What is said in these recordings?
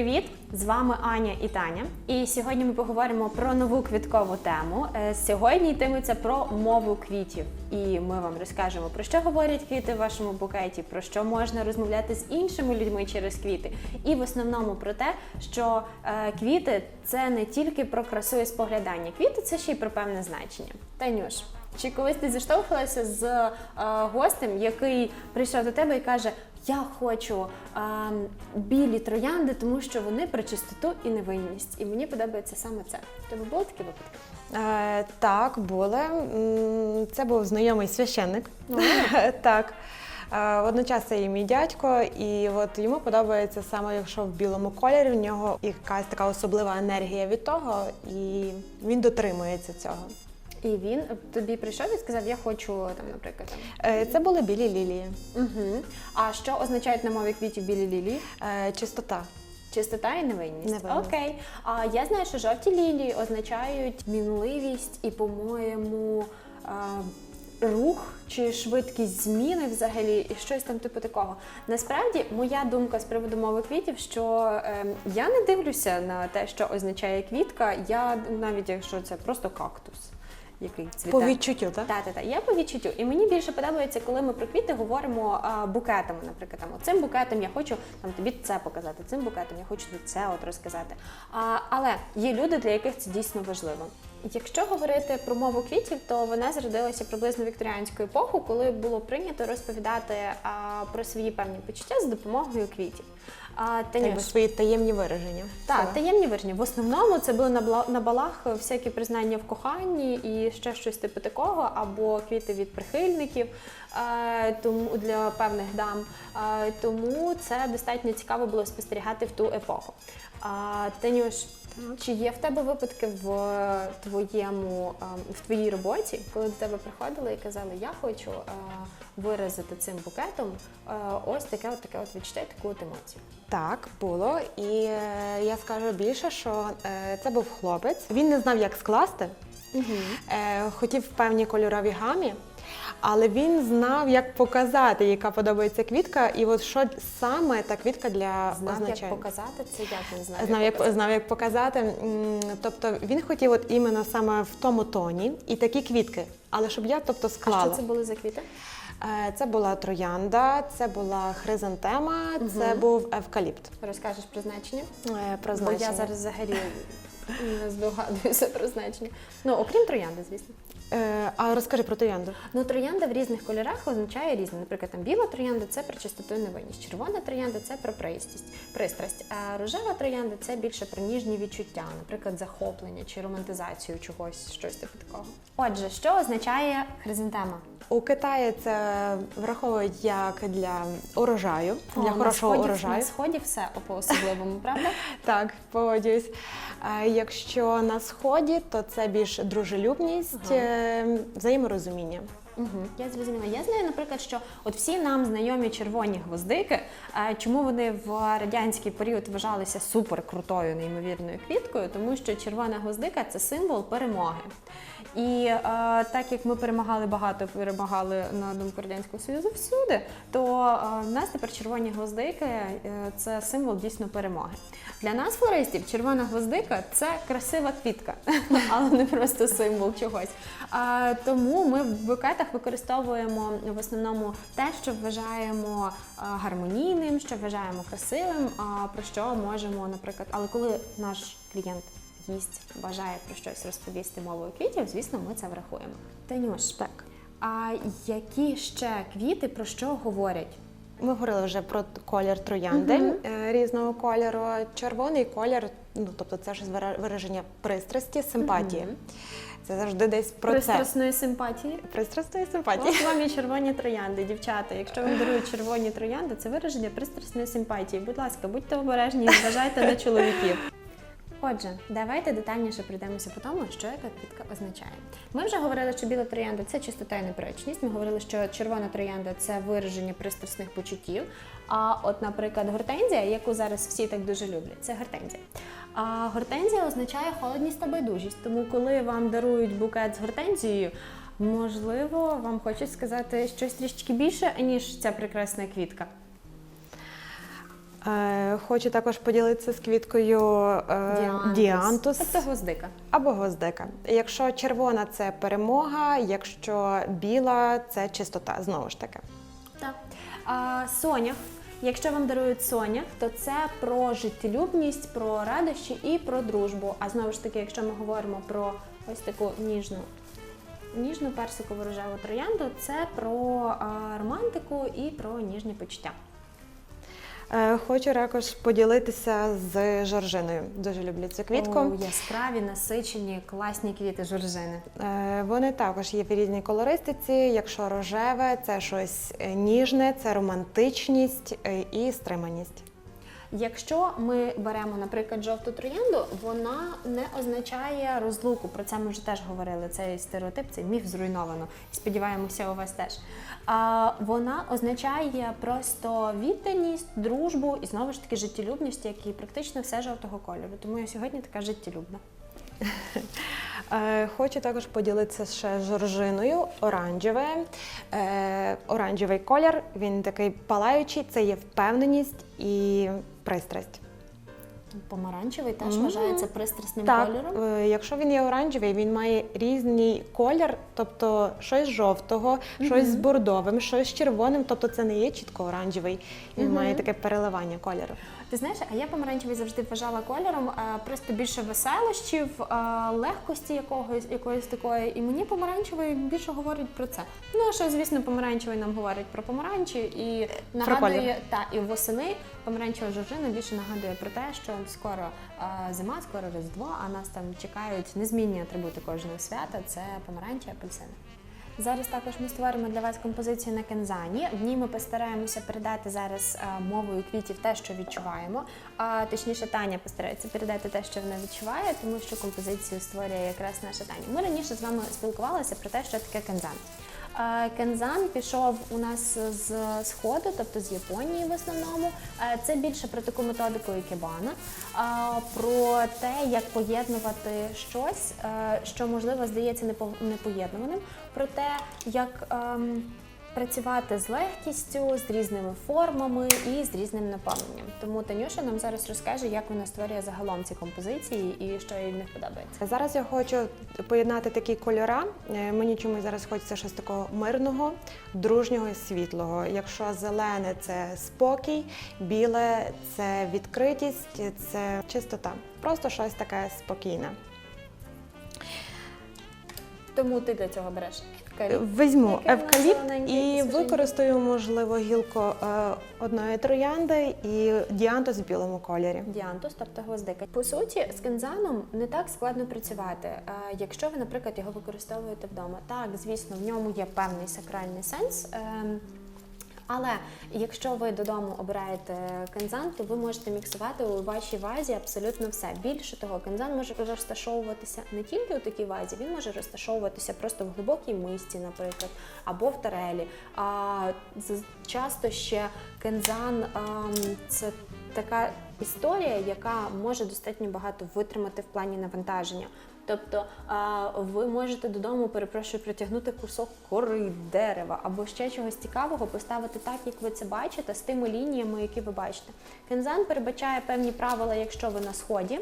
Привіт! З вами Аня і Таня. І сьогодні ми поговоримо про нову квіткову тему. Е, Сьогодні йтиметься про мову квітів. І ми вам розкажемо, про що говорять квіти в вашому букеті, про що можна розмовляти з іншими людьми через квіти. І в основному про те, що е, квіти це не тільки про красу і споглядання. Квіти це ще й про певне значення. Танюш, чи колись ти зіштовхувалася з е, гостем, який прийшов до тебе і каже: Я хочу е, білі троянди, тому що вони про чистоту і невинність. І мені подобається саме це. У тебе були такі випадки? Е, так, були. Це був знайомий священник. так. Е, Водночас це і мій дядько, і от йому подобається саме, якщо в білому кольорі, в нього якась така особлива енергія від того, і він дотримується цього. І він тобі прийшов і сказав, я хочу там, наприклад, там. Е, Це були білі лілії. Угу. А що означають на мові квітів білі лілії? Е, Чистота. Чистота і невинність. Невинність. Окей. А я знаю, що жовті лілії означають мінливість і, по-моєму, а, рух чи швидкість зміни взагалі, і щось там типу такого. Насправді, моя думка з приводу мови квітів, що ем, я не дивлюся на те, що означає квітка. Я навіть якщо це просто кактус, який цвіте. По відчуттю, так? Так, так, так. Я по відчуттю. І мені більше подобається, коли ми про квіти говоримо а, букетами. Наприклад, там цим букетом я хочу там тобі це показати, цим букетом я хочу тобі це от розказати. А, але є люди, для яких це дійсно важливо. Якщо говорити про мову квітів, то вона зародилася приблизно вікторіанську епоху, коли було прийнято розповідати а, про свої певні почуття за допомогою квітів. А, Танюш, Якби свої таємні вираження. так, Цього. таємні вираження. В основному це були на, на балах всякі признання в коханні і ще щось типу такого, або квіти від прихильників е, тому для певних дам. Е, тому це достатньо цікаво було спостерігати в ту епоху. А, Танюш, чи є в тебе випадки в твоєму е, в твоїй роботі, коли до тебе приходили і казали, я хочу е, виразити цим букетом е, ось таке, от таке от відчуття, таку от емоцію. Так, було. І е, я скажу більше, що е, це був хлопець. Він не знав, як скласти, е, хотів в певній кольоровій гамі, але він знав, як показати, яка подобається квітка, і от що саме та квітка для Знав, як показати це, як він знав. Знав, як, показати? знав, як показати. Тобто він хотів от іменно саме в тому тоні і такі квітки. Але щоб я тобто А склала. що це були за квіти? Е, Це була троянда, це була хризантема, це був евкаліпт. Розкажеш про значення? Про Про Бо я зараз взагалі не здогадуюся про значення. Ну, окрім троянди, звісно. Е, А розкажи про троянду. Ну, троянда в різних кольорах означає різне. Наприклад, там біла троянда це про чистоту і невинність, червона троянда це про пристрасть, пристрасть. А рожева троянда це більше про ніжні відчуття, наприклад, захоплення чи романтизацію чогось, щось типу такого. Отже, що означає хризантема? У Китаї це враховують як для урожаю, для хорошого сході, урожаю. На сході все по особливому, правда? Так, погоджуюсь. Якщо на сході, то це більш дружелюбність, взаєморозуміння. Угу, я зрозуміла. Я знаю, наприклад, що от всі нам знайомі червоні гвоздики, е, чому вони в радянський період вважалися супер крутою, неймовірною квіткою, тому що червона гвоздика це символ перемоги. І е, так як ми перемагали багато, перемагали на думку радянського союзу всюди, то е, в нас тепер червоні гвоздики е, це символ дійсно перемоги. Для нас, флористів, червона гвоздика це красива квітка, але не просто символ чогось. Тому ми в букетах використовуємо в основному те, що вважаємо гармонійним, що вважаємо красивим, про що можемо, наприклад, але коли наш клієнт гість бажає про щось розповісти мовою квітів, звісно, ми це врахуємо. Танюш, Так. а які ще квіти про що говорять? Ми говорили вже про колір троянди е, різного кольору. Червоний колір, ну тобто це ж вира- вираження пристрасті, симпатії. Це завжди десь про це. Симпатії. Пристрасної симпатії. Ось вам і червоні троянди, дівчата. Якщо вам дарують червоні троянди, це вираження пристрасної симпатії. Будь ласка, будьте обережні і зважайте на чоловіків. Отже, давайте детальніше прийдемося по тому, що яка квітка означає. Ми вже говорили, що біла троянда це чистота і неперечність. Ми говорили, що червона троянда це вираження пристрасних почуттів. А от, наприклад, гортензія, яку зараз всі так дуже люблять, це гортензія. А гортензія означає холодність та байдужість. Тому, коли вам дарують букет з гортензією, можливо, вам хочуть сказати щось трішки більше, ніж ця прекрасна квітка. Е, Хочу також поділитися з квіткою е, діантус Тобто гвоздика. або гвоздика. Якщо червона це перемога, якщо біла це чистота. Знову ж таки. Так. А, сонях. Якщо вам дарують сонях, то це про життєлюбність, про радощі і про дружбу. А знову ж таки, якщо ми говоримо про ось таку ніжну, ніжну персикову рожеву троянду, це про а, романтику і про ніжні почуття. Е, Хочу також поділитися з жоржиною. Дуже люблю цю квітку. О, яскраві, насичені, класні квіти жоржини. Е, Вони також є в різній колористиці. Якщо рожеве, це щось ніжне, це романтичність е, і стриманість. Якщо ми беремо, наприклад, жовту троянду, вона не означає розлуку. Про це ми вже теж говорили. Цей стереотип, цей міф зруйновано. Сподіваємося, у вас теж. А, вона означає просто відданість, дружбу і знову ж таки життєлюбність, як і практично все жовтого кольору. Тому я сьогодні така життєлюбна. Е, Хочу також поділитися ще з жоржиною. Оранжеве. Е, Оранжевий колір, він такий палаючий, це є впевненість і пристрасть. Помаранчевий теж Мгм. вважається пристрасним Так, кольором. е, якщо він є оранжевий, він має різний колір, тобто щось жовтого, щось з бордовим, щось з червоним, тобто це не є чітко оранжевий. Він Мгм. має таке переливання кольору. Ти знаєш, а я помаранчевий завжди вважала кольором е, просто більше веселощів, е, легкості якогось якоїсь такої. І мені помаранчевий більше говорить про це. Ну а що, звісно, помаранчевий нам говорить про помаранчі і нагадує та і восени помаранчева жоржина більше нагадує про те, що скоро е, зима, скоро різдво, а нас там чекають незмінні атрибути кожного свята. Це помаранчі, апельсини. Зараз також ми створимо для вас композицію на кензані. В ній ми постараємося передати зараз е, мовою квітів те, що відчуваємо. А точніше, Таня постарається передати те, що вона відчуває, тому що композицію створює якраз наша Таня. Ми раніше з вами спілкувалися про те, що таке кензан. Кензан пішов у нас з сходу, тобто з Японії в основному. Це більше про таку методику ікебана, про те, як поєднувати щось, що можливо здається непо- непоєднуваним, про те, як ем, працювати з легкістю, з різними формами і з різним наповненням. Тому Танюша нам зараз розкаже, як вона створює загалом ці композиції і що їй в них подобається. Зараз я хочу поєднати такі кольора. Е, Мені чомусь зараз хочеться щось такого мирного, дружнього і світлого. Якщо зелене це спокій, біле це відкритість, це чистота. Просто щось таке спокійне. Тому ти для цього береш евкаліпт. Візьму Яке евкаліпт і використаю, можливо, гілку е, одної троянди і діантус в білому кольорі. Діантус, тобто гвоздика. По суті, з кензаном не так складно працювати. Е, Якщо ви, наприклад, його використовуєте вдома, так, звісно, в ньому є певний сакральний сенс. Але якщо ви додому обираєте кензан, то ви можете міксувати у вашій вазі абсолютно все. Більше того, кензан може розташовуватися не тільки у такій вазі, він може розташовуватися просто в глибокій мисці, наприклад, або в тарелі. А часто ще кензан ем, це така історія, яка може достатньо багато витримати в плані навантаження. Тобто ви можете додому, перепрошую, притягнути кусок кори, дерева або ще чогось цікавого, поставити так, як ви це бачите, з тими лініями, які ви бачите. Кензан передбачає певні правила, якщо ви на сході,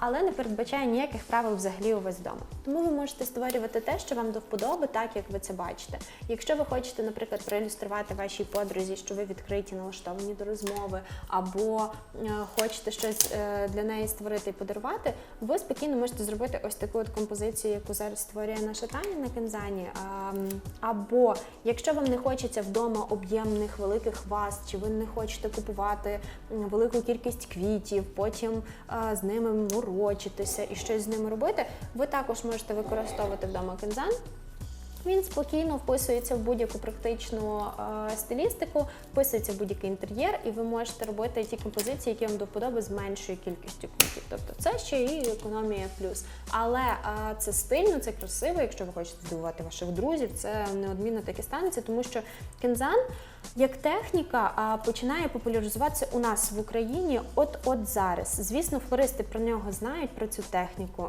але не передбачає ніяких правил взагалі у вас вдома. Тому ви можете створювати те, що вам до вподоби, так як ви це бачите. Якщо ви хочете, наприклад, проілюструвати вашій подрузі, що ви відкриті, налаштовані до розмови, або е, хочете щось е, для неї створити і подарувати, ви спокійно можете зробити ось таку от композицію, яку зараз створює наша Таня на Кензані. ем, Або якщо вам не хочеться вдома об'ємних великих ваз, чи ви не хочете купувати велику кількість квітів, потім е, з ними морочитися і щось з ними робити, ви також можете використовувати вдома кензан. Він спокійно вписується в будь-яку практичну е, стилістику, вписується в будь-який інтер'єр, і ви можете робити ті композиції, які вам до вподоби з меншою кількістю квітів. Тобто це ще і економія плюс. Але е, це стильно, це красиво. Якщо ви хочете здивувати ваших друзів, це неодмінно так станеться, тому що кензан як техніка починає популяризуватися у нас в Україні от-от зараз. Звісно, флористи про нього знають про цю техніку.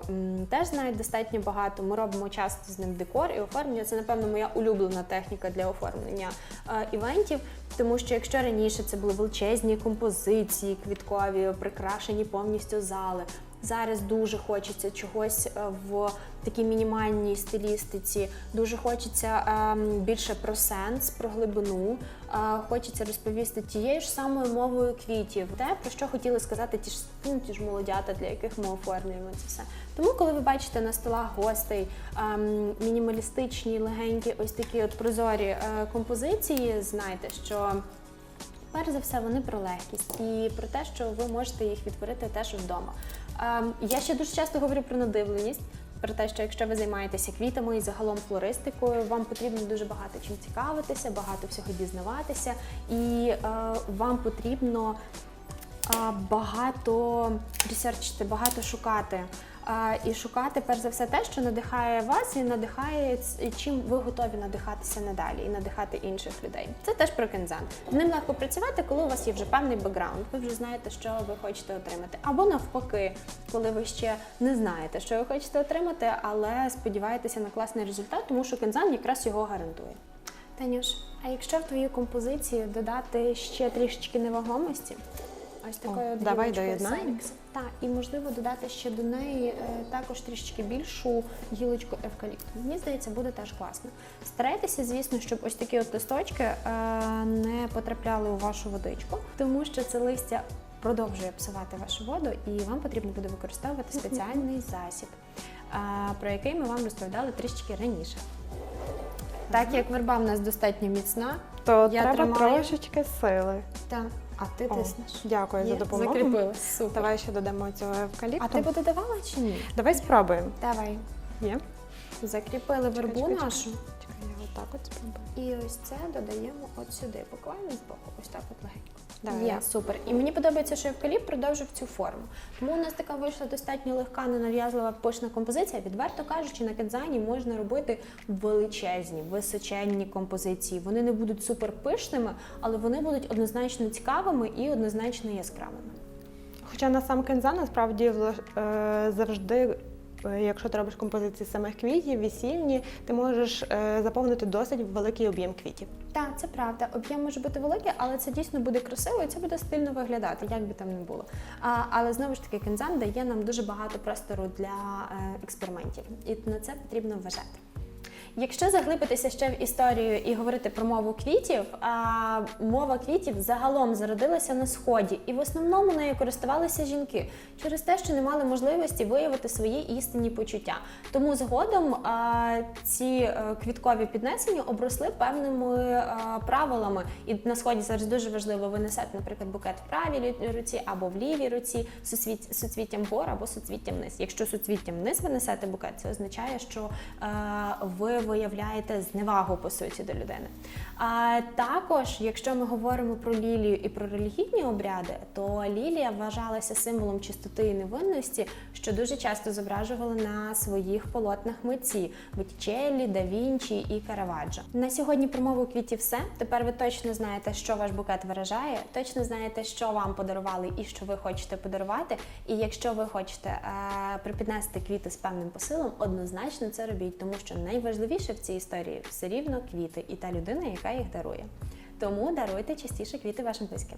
Теж знають достатньо багато. Ми робимо часто з ним декор і оформлення. Це, напевно, моя улюблена техніка для оформлення е, івентів. Тому що якщо раніше це були величезні композиції, квіткові, прикрашені повністю зали. Зараз дуже хочеться чогось е, в такій мінімальній стилістиці. Дуже хочеться ем, більше про сенс, про глибину. Е, хочеться розповісти тією ж самою мовою квітів. Те, про що хотіли сказати ті ж ну, ті ж молодята, для яких ми оформлюємо це все. Тому, коли ви бачите на столах гостей ем, мінімалістичні, легенькі, ось такі от прозорі е, композиції, знайте, що Перш за все, вони про легкість і про те, що ви можете їх відтворити теж вдома. Ем, я ще дуже часто говорю про надивленість, про те, що якщо ви займаєтеся квітами і загалом флористикою, вам потрібно дуже багато чим цікавитися, багато всього дізнаватися, і е, вам потрібно е, багато ресерчити, багато шукати. І шукати перш за все те, що надихає вас і надихає чим ви готові надихатися надалі і надихати інших людей. Це теж про кензан. Ним легко працювати, коли у вас є вже певний бекграунд. Ви вже знаєте, що ви хочете отримати. Або навпаки, коли ви ще не знаєте, що ви хочете отримати, але сподіваєтеся на класний результат, тому що кензан якраз його гарантує. Танюш, а якщо в твою композицію додати ще трішечки невагомості, ось такою давай доєднаємо. Так, і можливо додати ще до неї е, також трішечки більшу гілочку евкаліпту. Мені здається, буде теж класно. Старайтеся, звісно, щоб ось такі от листочки е, не потрапляли у вашу водичку, тому що це листя продовжує псувати вашу воду, і вам потрібно буде використовувати спеціальний засіб, е, про який ми вам розповідали трішечки раніше. Так як верба в нас достатньо міцна, То Я треба тримаю. трошечки сили. так. а ти О, тиснеш. Дякую за Є? допомогу. Закріпили. Супер. Давай ще додамо цього евкаліпту. А ти би додавала чи ні? Давай спробуємо. Давай. Є? Закріпили вербу чекай, чекай. нашу. Чекай, я отак от спробую. І ось це додаємо от сюди, буквально з боку, ось так от легенько. Давай. Є, супер. І мені подобається, що евкаліпт продовжив цю форму. Тому у нас така вийшла достатньо легка, ненав'язлива пишна композиція. Відверто кажучи, на кензані можна робити величезні, височенні композиції. Вони не будуть супер пишними, але вони будуть однозначно цікавими і однозначно яскравими. Хоча на сам кензан насправді е, завжди, якщо ти робиш композиції самих квітів, весільні, ти можеш е, заповнити досить великий об'єм квітів. Так, це правда. Об'єм може бути великий, але це дійсно буде красиво і це буде стильно виглядати, як би там не було. А, але знову ж таки, кензан дає нам дуже багато простору для е, експериментів, і на це потрібно вважати. Якщо заглибитися ще в історію і говорити про мову квітів, а, мова квітів загалом зародилася на сході, і в основному нею користувалися жінки через те, що не мали можливості виявити свої істинні почуття. Тому згодом а, ці е, квіткові піднесення обросли певними а, правилами. І на сході зараз дуже важливо ви несете, наприклад, букет в правій руці або в лівій руці суцвіт, суцвіттям вгору або суцвіттям вниз. Якщо суцвіттям вниз ви несете букет, це означає, що е, ви виявляєте зневагу по суті до людини. А також, якщо ми говоримо про лілію і про релігійні обряди, то лілія вважалася символом чистоти і невинності, що дуже часто зображували на своїх полотнах митці Боттічеллі, Да Вінчі і Караваджо. На сьогодні про мову квітів все. Тепер ви точно знаєте, що ваш букет виражає, точно знаєте, що вам подарували і що ви хочете подарувати. І якщо ви хочете е, припіднести квіти з певним посилом, однозначно це робіть, тому що найважливіше в цій історії все рівно квіти і та людина, яка їх дарує. Тому даруйте частіше квіти вашим близьким.